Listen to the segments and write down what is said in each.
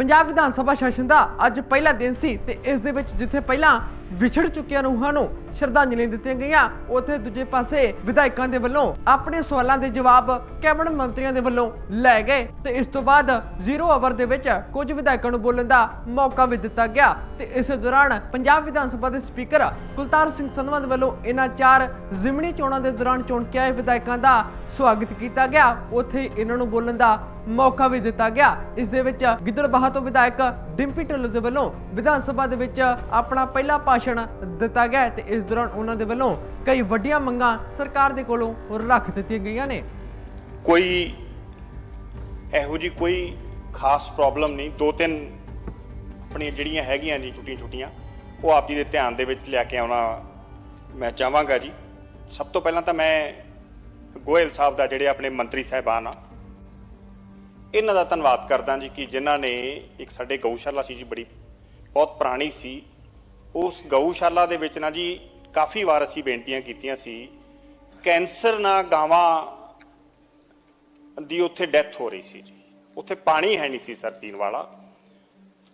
Punjab Vidhan Sabha session ਦਾ ਅੱਜ ਪਹਿਲਾ ਦਿਨ ਸੀ ਤੇ ਇਸ ਦੇ ਵਿੱਚ ਜਿੱਥੇ ਪਹਿਲਾਂ ਵਿਛੜ ਚੁੱਕੀਆਂ ਰੂਹਾਂ ਨੂੰ ਸ਼ਰਧਾਂਜਲੀ ਦਿੱਤੀਆਂ ਗਈਆਂ, ਉੱਥੇ ਦੂਜੇ ਪਾਸੇ ਵਿਧਾਇਕਾਂ ਦੇ ਵੱਲੋਂ ਆਪਣੇ ਸਵਾਲਾਂ ਦੇ ਜਵਾਬ ਕੈਬਨਿਟ ਮੰਤਰੀਆਂ ਦੇ ਵੱਲੋਂ ਲੈ ਗਏ ਤੇ ਇਸ ਤੋਂ ਬਾਅਦ ਜ਼ੀਰੋ ਆਵਰ ਦੇ ਵਿੱਚ ਕੁਝ ਵਿਧਾਇਕਾਂ ਨੂੰ ਬੋਲਣ ਦਾ ਮੌਕਾ ਵੀ ਦਿੱਤਾ ਗਿਆ ਤੇ ਇਸੇ ਦੌਰਾਨ ਪੰਜਾਬ ਵਿਧਾਨ ਸਭਾ ਦੇ ਸਪੀਕਰ ਕੁਲਤਾਰ ਸਿੰਘ ਸੰਧਵਾ ਦੇ ਵੱਲੋਂ ਇਹਨਾਂ ਚਾਰ ਜ਼ਿਮਣੀ ਚੋਣਾਂ ਦੇ ਦੌਰਾਨ ਚੋਣ ਕੇ ਆਏ ਵਿਧਾਇਕਾਂ ਦਾ ਸਵਾਗਤ ਕੀਤਾ ਗਿਆ। ਉੱਥੇ ਇਹਨਾਂ ਨੂੰ ਬੋਲਣ ਦਾ ਮੌਕਾ ਵੀ ਦਿੱਤਾ ਗਿਆ। ਇਸ ਦੇ ਵਿੱਚ ਗਿੱਦੜਬਾਹਾ ਤੋਂ ਵਿਧਾਇਕ ਡਿੰਪੀ ਢਿੱਲੋਂ ਦੇ ਵੱਲੋਂ ਵਿਧਾਨ ਸਭਾ ਦੇ ਵਿੱਚ ਆਪਣਾ ਪਹਿਲਾ ਭਾਸ਼ਣ ਦਿੱਤਾ ਗਿਆ ਤੇ ਇਸ ਦੌਰਾਨ ਉਹਨਾਂ ਦੇ ਵੱਲੋਂ ਕਈ ਵੱਡੀਆਂ ਮੰਗਾਂ ਸਰਕਾਰ ਦੇ ਕੋਲੋਂ ਰੱਖ ਦਿੱਤੀਆਂ ਗਈਆਂ ਨੇ। ਕੋਈ ਇਹੋ ਜੀ ਕੋਈ ਖਾਸ ਪ੍ਰੋਬਲਮ ਨਹੀਂ। ਦੋ ਤਿੰਨ ਆਪਣੀਆਂ ਜਿਹੜੀਆਂ ਹੈਗੀਆਂ ਜੀ ਛੁੱਟੀਆਂ ਛੁੱਟੀਆਂ ਉਹ ਆਪ ਜੀ ਦੇ ਧਿਆਨ ਦੇ ਵਿੱਚ ਲੈ ਕੇ ਆਉਣਾ ਮੈਂ ਚਾਹਾਂਗਾ ਜੀ। ਸਭ ਤੋਂ ਪਹਿਲਾਂ ਤਾਂ ਮੈਂ ਗੋਇਲ ਸਾਹਿਬ ਦਾ ਜਿਹੜੇ ਆਪਣੇ ਮੰਤਰੀ ਸਾਹਿਬਾਨ ਆ ਇਹਨਾਂ ਦਾ ਧੰਨਵਾਦ ਕਰਦਾ ਜੀ ਕਿ ਜਿਨ੍ਹਾਂ ਨੇ ਇੱਕ ਸਾਡੇ ਗਊਸ਼ਾਲਾ ਸੀ ਜੀ, ਬੜੀ ਬਹੁਤ ਪੁਰਾਣੀ ਸੀ। ਉਸ ਗਊਸ਼ਾਲਾ ਦੇ ਵਿੱਚ ਨਾ ਜੀ ਕਾਫੀ ਵਾਰ ਅਸੀਂ ਬੇਨਤੀਆਂ ਕੀਤੀਆਂ ਸੀ, ਕੈਂਸਰ ਨਾਲ ਗਾਵਾਂ ਦੀ ਉੱਥੇ ਡੈਥ ਹੋ ਰਹੀ ਸੀ ਜੀ। ਉੱਥੇ ਪਾਣੀ ਹੈ ਨਹੀਂ ਸੀ ਸਰ ਪੀਣ ਵਾਲਾ।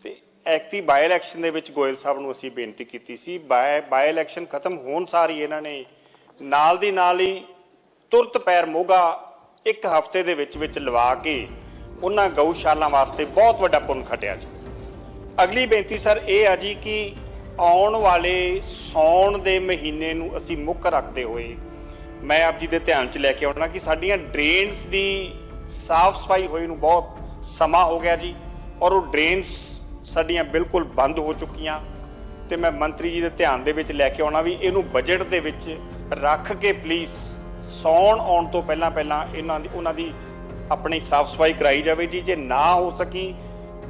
ਤੇ ਐਕਤੀ ਬਾਈ ਇਲੈਕਸ਼ਨ ਦੇ ਵਿੱਚ ਗੋਇਲ ਸਾਹਿਬ ਨੂੰ ਅਸੀਂ ਬੇਨਤੀ ਕੀਤੀ ਸੀ। ਬਾਈ ਬਾਈ ਇਲੈਕਸ਼ਨ ਖਤਮ ਹੋਣ ਸਾਰ ਹੀ ਇਹਨਾਂ ਨੇ ਨਾਲ ਦੀ ਨਾਲ ਹੀ ਤੁਰਤ ਪੈਰ ਮੋਗਾ ਇੱਕ ਹਫ਼ਤੇ ਦੇ ਵਿੱਚ ਵਿੱਚ ਲਵਾ ਕੇ ਉਹਨਾਂ ਗਊਸ਼ਾਲਾ ਵਾਸਤੇ ਬਹੁਤ ਵੱਡਾ ਪੁੰਨ ਖਟਿਆ ਜੀ। ਅਗਲੀ ਬੇਨਤੀ ਸਰ, ਇਹ ਆ ਜੀ ਕਿ ਆਉਣ ਵਾਲੇ ਸੌਣ ਦੇ ਮਹੀਨੇ ਨੂੰ ਅਸੀਂ ਮੁੱਖ ਰੱਖਦੇ ਹੋਏ ਮੈਂ ਆਪ ਜੀ ਦੇ ਧਿਆਨ 'ਚ ਲੈ ਕੇ ਆਉਣਾ ਕਿ ਸਾਡੀਆਂ ਡਰੇਨਸ ਦੀ ਸਾਫ਼ ਸਫ਼ਾਈ ਹੋਈ ਨੂੰ ਬਹੁਤ ਸਮਾਂ ਹੋ ਗਿਆ ਜੀ ਔਰ ਉਹ ਡਰੇਨਸ ਸਾਡੀਆਂ ਬਿਲਕੁਲ ਬੰਦ ਹੋ ਚੁੱਕੀਆਂ ਤੇ ਮੈਂ ਮੰਤਰੀ ਜੀ ਦੇ ਧਿਆਨ ਦੇ ਵਿੱਚ ਲੈ ਕੇ ਆਉਣਾ ਵੀ ਇਹਨੂੰ ਬਜਟ ਦੇ ਵਿੱਚ ਰੱਖ ਕੇ ਪਲੀਜ਼ ਸੌਣ ਆਉਣ ਤੋਂ ਪਹਿਲਾਂ ਪਹਿਲਾਂ ਇਹਨਾਂ ਦੀ ਉਹਨਾਂ ਦੀ ਆਪਣੀ ਸਾਫ਼ ਸਫ਼ਾਈ ਕਰਾਈ ਜਾਵੇ ਜੀ। ਜੇ ਨਾ ਹੋ ਸਕੀ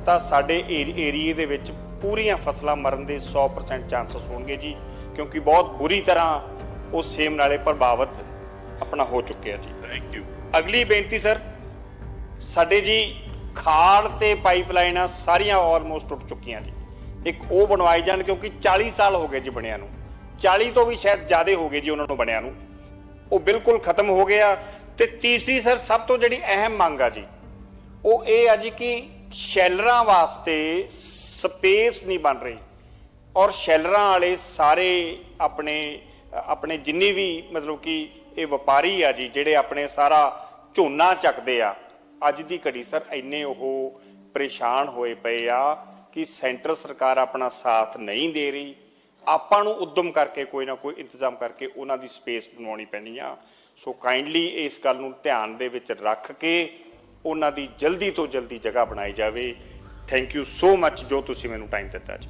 ਤਾਂ ਸਾਡੇ ਏਰੀਏ ਦੇ ਵਿੱਚ ਪੂਰੀਆਂ ਫਸਲਾਂ ਮਰਨ ਦੇ 100% ਚਾਂਸਸ ਹੋਣਗੇ ਜੀ। ਕਿਉਂਕਿ ਬਹੁਤ ਬੁਰੀ ਤਰ੍ਹਾਂ ਉਹ ਸੇਮ ਨਾਲੇ ਪ੍ਰਭਾਵਿਤ ਆਪਣਾ ਹੋ ਚੁੱਕਿਆ ਜੀ। ਥੈਂਕ ਯੂ ਅਗਲੀ ਬੇਨਤੀ ਸਰ ਸਾਡੇ ਜੀ ਖਾਲ ਤੇ ਪਾਈਪਲਾਈਨਾਂ ਸਾਰੀਆਂ ਆਲਮੋਸਟ ਟੁੱਟ ਚੁੱਕੀਆਂ ਜੀ। ਇੱਕ ਉਹ ਬਣਵਾਈ ਜਾਣ ਕਿਉਂਕਿ 40 ਸਾਲ ਹੋ ਗਏ ਜੀ ਬਣਿਆ ਨੂੰ। 40 ਤੋਂ ਵੀ ਸ਼ਾਇਦ ਜ਼ਿਆਦਾ ਹੋ ਗਏ ਜੀ ਉਹਨਾਂ ਨੂੰ ਬਣਿਆ ਨੂੰ। ਉਹ ਬਿਲਕੁਲ ਖਤਮ ਹੋ ਗਿਆ ਤੇ ਤੀਸਰੀ ਸਰ, ਸਭ ਤੋਂ ਜਿਹੜੀ ਅਹਿਮ ਮੰਗ ਆ ਜੀ, ਉਹ ਇਹ ਆ ਜੀ ਕਿ ਸ਼ੈਲਰਾਂ ਵਾਸਤੇ ਸਪੇਸ ਨਹੀਂ ਬਣ ਰਹੀ। ਔਰ ਸ਼ੈਲਰਾਂ ਵਾਲੇ ਸਾਰੇ ਆਪਣੇ ਆਪਣੇ ਜਿੰਨੀ ਵੀ ਮਤਲਬ ਕਿ ਇਹ ਵਪਾਰੀ ਆ ਜੀ, ਜਿਹੜੇ ਆਪਣੇ ਸਾਰਾ ਝੋਨਾ ਚੱਕਦੇ ਆ, ਅੱਜ ਦੀ ਘੜੀ ਸਰ, ਇੰਨੇ ਉਹ ਪਰੇਸ਼ਾਨ ਹੋਏ ਪਏ ਆ ਕਿ ਸੈਂਟਰ ਸਰਕਾਰ ਆਪਣਾ ਸਾਥ ਨਹੀਂ ਦੇ ਰਹੀ। ਆਪਾਂ ਨੂੰ ਉਦਮ ਕਰਕੇ ਕੋਈ ਨਾ ਕੋਈ ਇੰਤਜ਼ਾਮ ਕਰਕੇ ਉਹਨਾਂ ਦੀ ਸਪੇਸ ਬਣਾਉਣੀ ਪੈਣੀ ਆ। ਸੋ ਕਾਈਂਡਲੀ ਇਸ ਗੱਲ ਨੂੰ ਧਿਆਨ ਦੇ ਵਿੱਚ ਰੱਖ ਕੇ ਉਹਨਾਂ ਦੀ ਜਲਦੀ ਤੋਂ ਜਲਦੀ ਜਗ੍ਹਾ ਬਣਾਈ ਜਾਵੇ। ਥੈਂਕ ਯੂ ਸੋ ਮੱਚ ਜੋ ਤੁਸੀਂ ਮੈਨੂੰ ਟਾਈਮ ਦਿੱਤਾ ਜੀ।